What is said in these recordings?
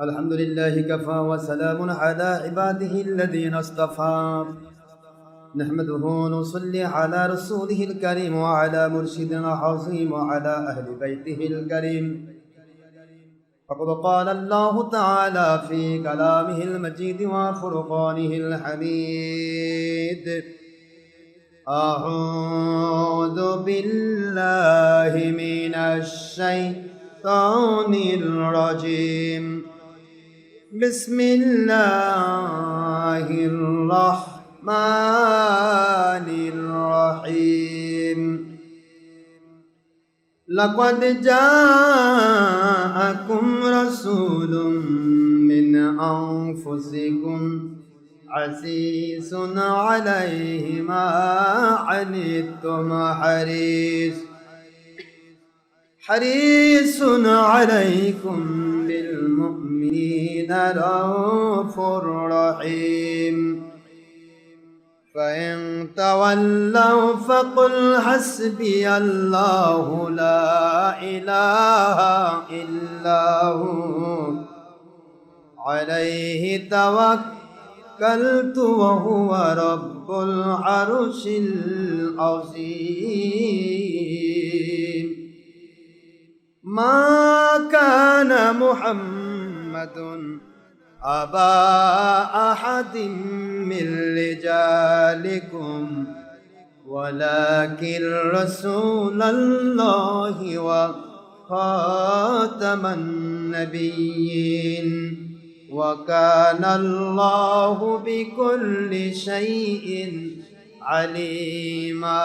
الحمد لله كفى وسلام على عباده الذين اصطفى. نحمده ونصلي على رسوله الكريم وعلى مرشدنا العظيم وعلى أهل بيته الكريم. فقد قال الله تعالى في كلامه المجيد وفرقانه الحميد. أعوذ بالله من الشيطان الرجيم. بسم الله الرحمن الرحيم. لقد جاءكم رسول من أنفسكم عزيز عليه ما عنتم حريص. حريص عليكم بالمؤمنين رؤوف رحيم فإن تولوا فقل حسبي الله لا إله إلا هو عليه توكلت وهو رب العرش العظيم ما كان محمد أبا أحد من رجالكم. ولكن رسول الله وخاتم النبيين. وكان الله بكل شيء عليما.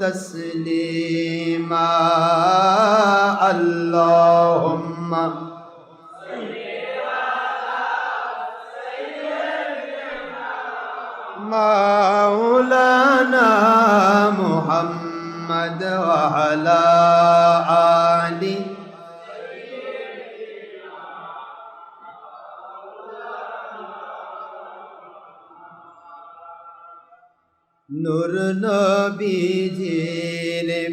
تسليما. اللهم مولانا محمد وعلى آله নূর নবীজির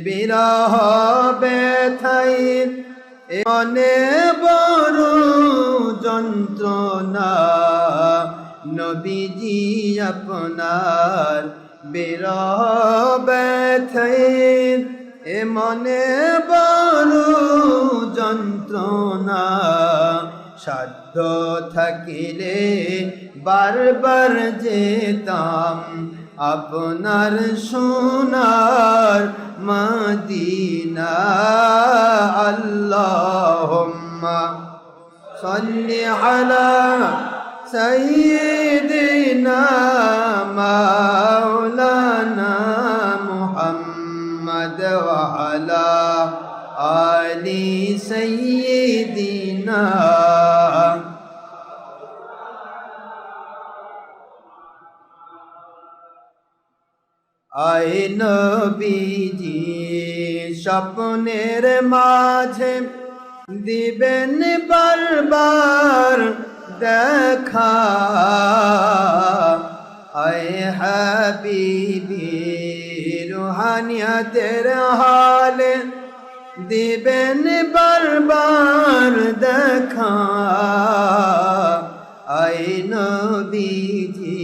বিরহ ব্যথাই মনে বড় যন্ত্রণা নবীজি আপনার বিরহ ব্যথাই এ মনে বড় যন্ত্রণা সাধ্য থাকিলে বারবার যেতাম আপনার সোনার মদিনা আল্লাহুম্মা সাল্লি আলা সাইয়্যিদিনা নবীজি স্বপ্নের মাঝে দিবেন বারবার দেখা। আয় হাবিবি, রুহানিয়াতের হালে দিবেন বারবার দেখা। আয় নবীজি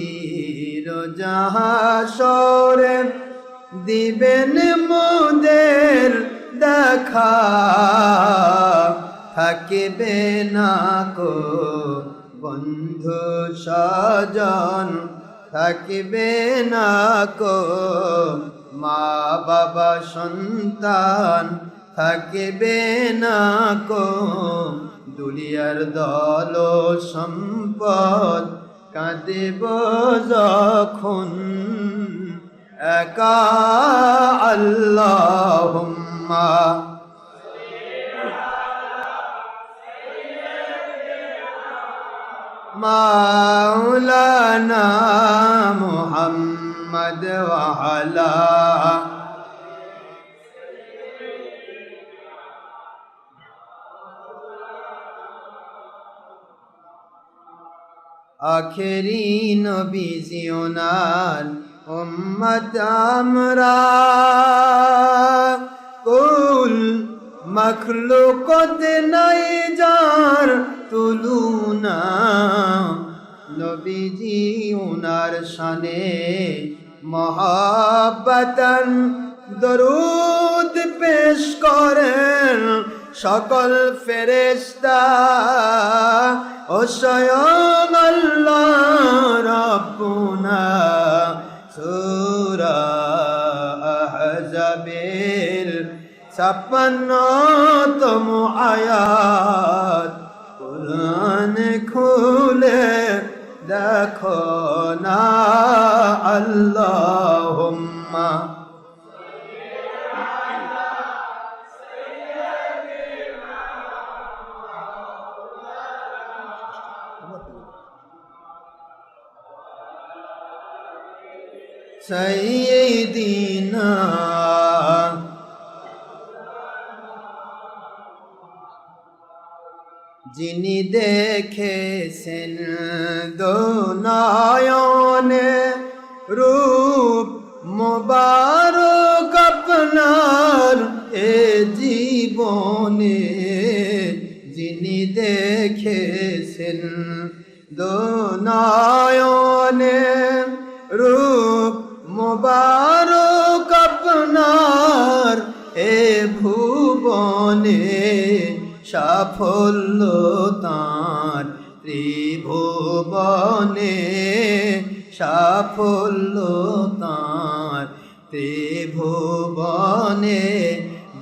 জাহাসরে দিবেন মোদের দেখা। থাকিবে না কো বন্ধু সজন থাকিবে না কো মা বাবা সন্তান, থাকিবে না কো দুলিয়ার দল সম্পদ কাঁদিব যখন। لك اللهم. مولانا محمد وعلى آخرین بیزیونال উম্মত আমরা কুল মখলুকত নাই যার তুলুনা। নবীজি উনার শানে মহাবতন দরুদ পেশ করেন সকল ফেরেশতা। ও স্বয়ং আল্লাহ সূরা আহজাবের ছাপ্পান্নতম আয়াত। কোরআন খুলে দেখো না আল্লাহুম্মা। সৈদিনা যিনি দেখেছেন দোনায়নে রূপ মোবারক আপনার এ জীবনে যিনি দেখেছেন দোনায়নে রূপ মোবারক আপনার এ ভুবনে সাফল্য তাঁর ত্রিভুবনে সাফল্য তাঁর ত্রিভুবনে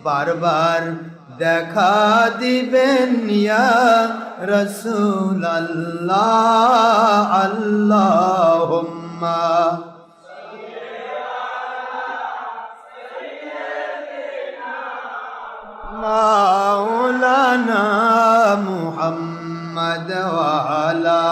বারবার দেখা দিবেন রসুল আল্লাহ আল্লাহুম্মা। مولانا محمد وعلى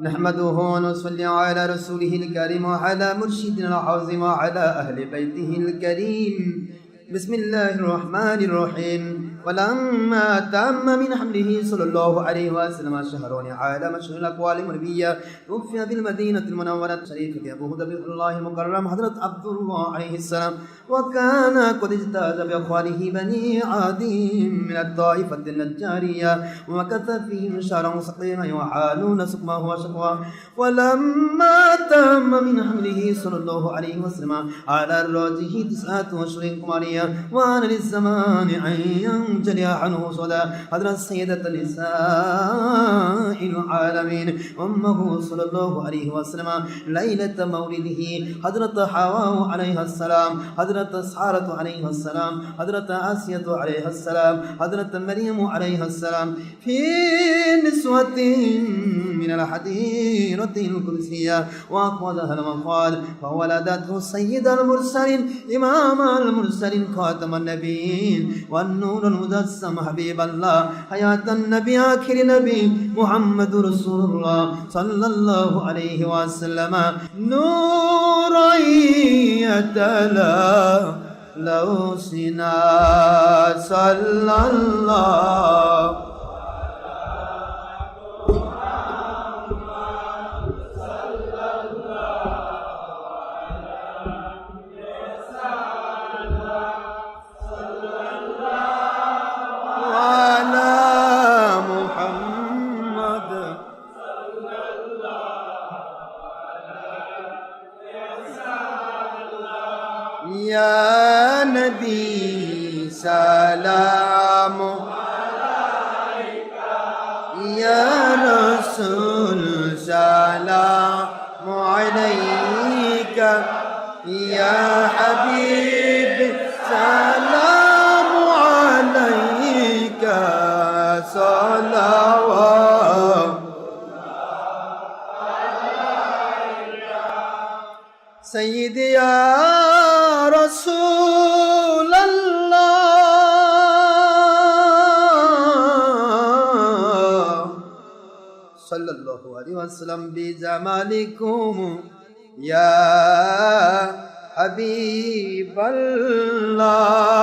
نحمده ونصلي على رسوله الكريم وعلى مرشدنا العظيم وعلى أهل بيته الكريم. بسم الله الرحمن الرحيم ولما تم من حمله صلى الله عليه وسلم شهرون عالم شهر الأقوال المربية توفي في المدينة المنورة الشريفة أبو هدى الله المكرم حضرة عبد الله عليه السلام وكان قد اجتاز بأخوانه بني عادي من الطائفة النجارية ومكث فيهم شهرا سقيما يحالون سقمه وشقواه ولما تم من حمله صلى الله عليه وسلم على الراجح تسعة أشهر قمرية وأن للزمان أن ينجلي عنه صدى حضرة سيدة النساء العالمين. أمه صلى الله عليه وسلم ليلة مولده. حضرة حواء عليها السلام. حضرة سارة عليها السلام. حضرة آسية عليها السلام. حضرة مريم عليها السلام. في نسوة من الحديرة القدسية. وأقوالها المقال. فولدته سيد المرسلين. إمام المرسلين. خاتم النبيين والنور المجسم حبيب الله. حياة النبي آخر نبي محمد رسول الله صلى الله عليه وسلم. نورا يتلى لو سنا صلى الله coração. عليه وسلم بجمالكم يا حبيب الله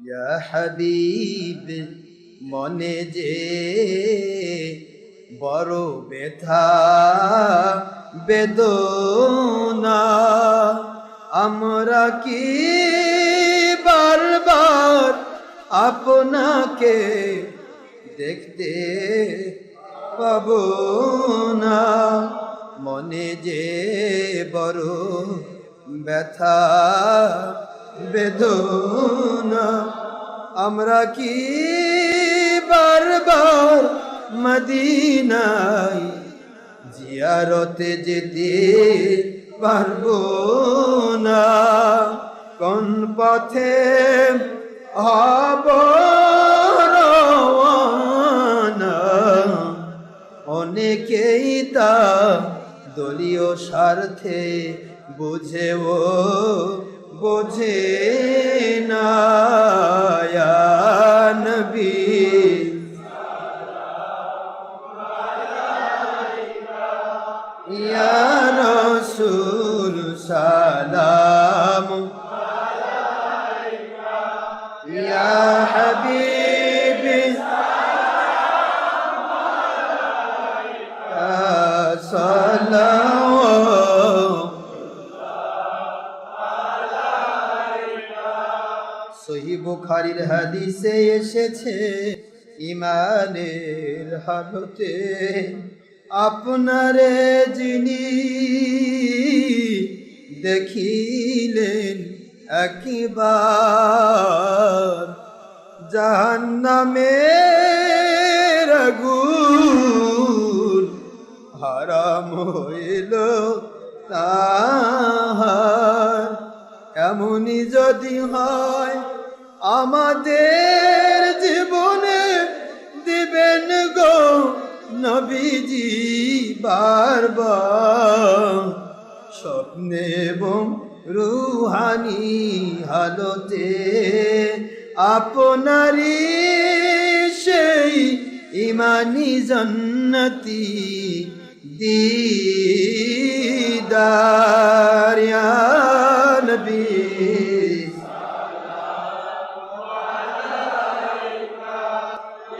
يا حبيب মনে যে বড় ব্যথা বেদনা আমরা কি বারবার আপনাকে দেখতে পাব না। মনে যে বড় ব্যথা, বেদনা, আমরা কি বারবার মদিনায় জিয়ারতে যেতে পারব না? কোন পথে হব অনেকেই তা দলীয় স্বার্থে বুঝেও বোঝে না। নবী ইয়া রাসূল সালাম ইয়া হাবিবি সালাম সহি বুখারির হাদিসে এসেছে ইমানের হালতে আপনারে যিনি দেখিলেন একবার জাহান্নামের আগুন হারাম হইল তাহার। এমনই যদি হয়, আমাদের জীবনে দিবেন গো নবীজি বারবার। স্বপ্নে এবং রুহানি হালতে আপনারই সেই ইমানি জন্নতি দিদার নবী।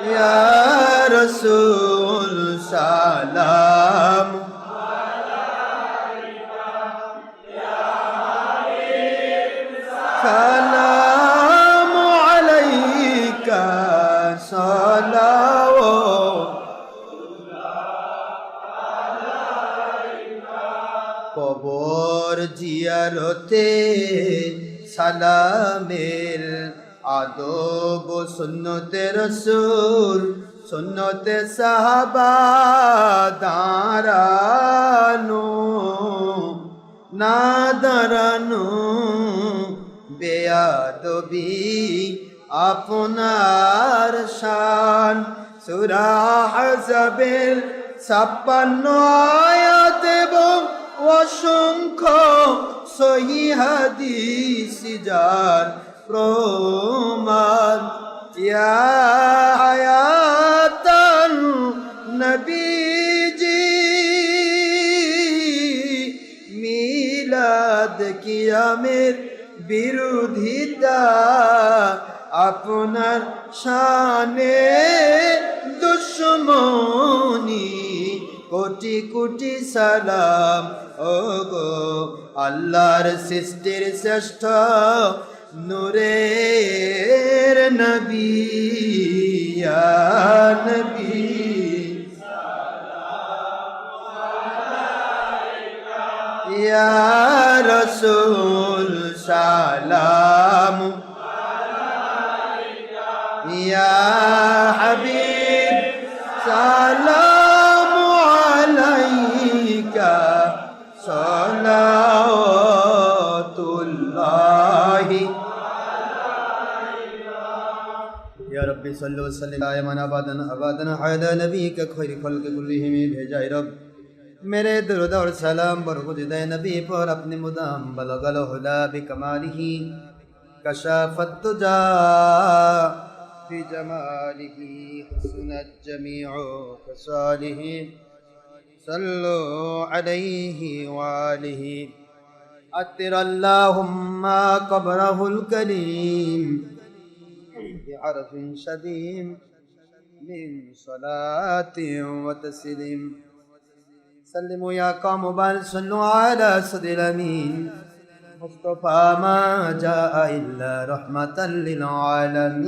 ইয়া কবর জিয়ারতে সালামের আদব সুন্নতে রসুল, সুন্নতে সাহাবা দাঁড়ানো, না দাঁড়ানো, বেয়াদবি আপনার শান। সুরা হাজাবের ছাপ্পান্ন আয়াত এবং অসংখ্য সহি হাদিস যার প্রমাণ। ইয়া নবীজি মিলাদ কিয়ামের বিরোধিতা আপনার শানে দুশ্মনী। কোটি কোটি সালাম ও গো আল্লাহর সৃষ্টির শ্রেষ্ঠ নূরের নবী নবী। রসুল, সালাম। ইয়া হাবিব। صلی وسلم دائمان آبادن آبادن حیدا نبی کا خیر خلق گلی ہمیں بھیجائی رب۔ میرے درود اور سلام برخود دے نبی پر اپنے مدام بلغل حلا بکمالی ہی کشافت تجا ہی حسنت جمیع و خسالی ہی صلو علیہ وآلہ۔ اتر اللہم قبرہ الکریم بعرف شديد من صلاة وتسليم. سلموا يا قوم بل صلوا على سد الأمين. مصطفى ما جاء إلا رحمة للعالمين.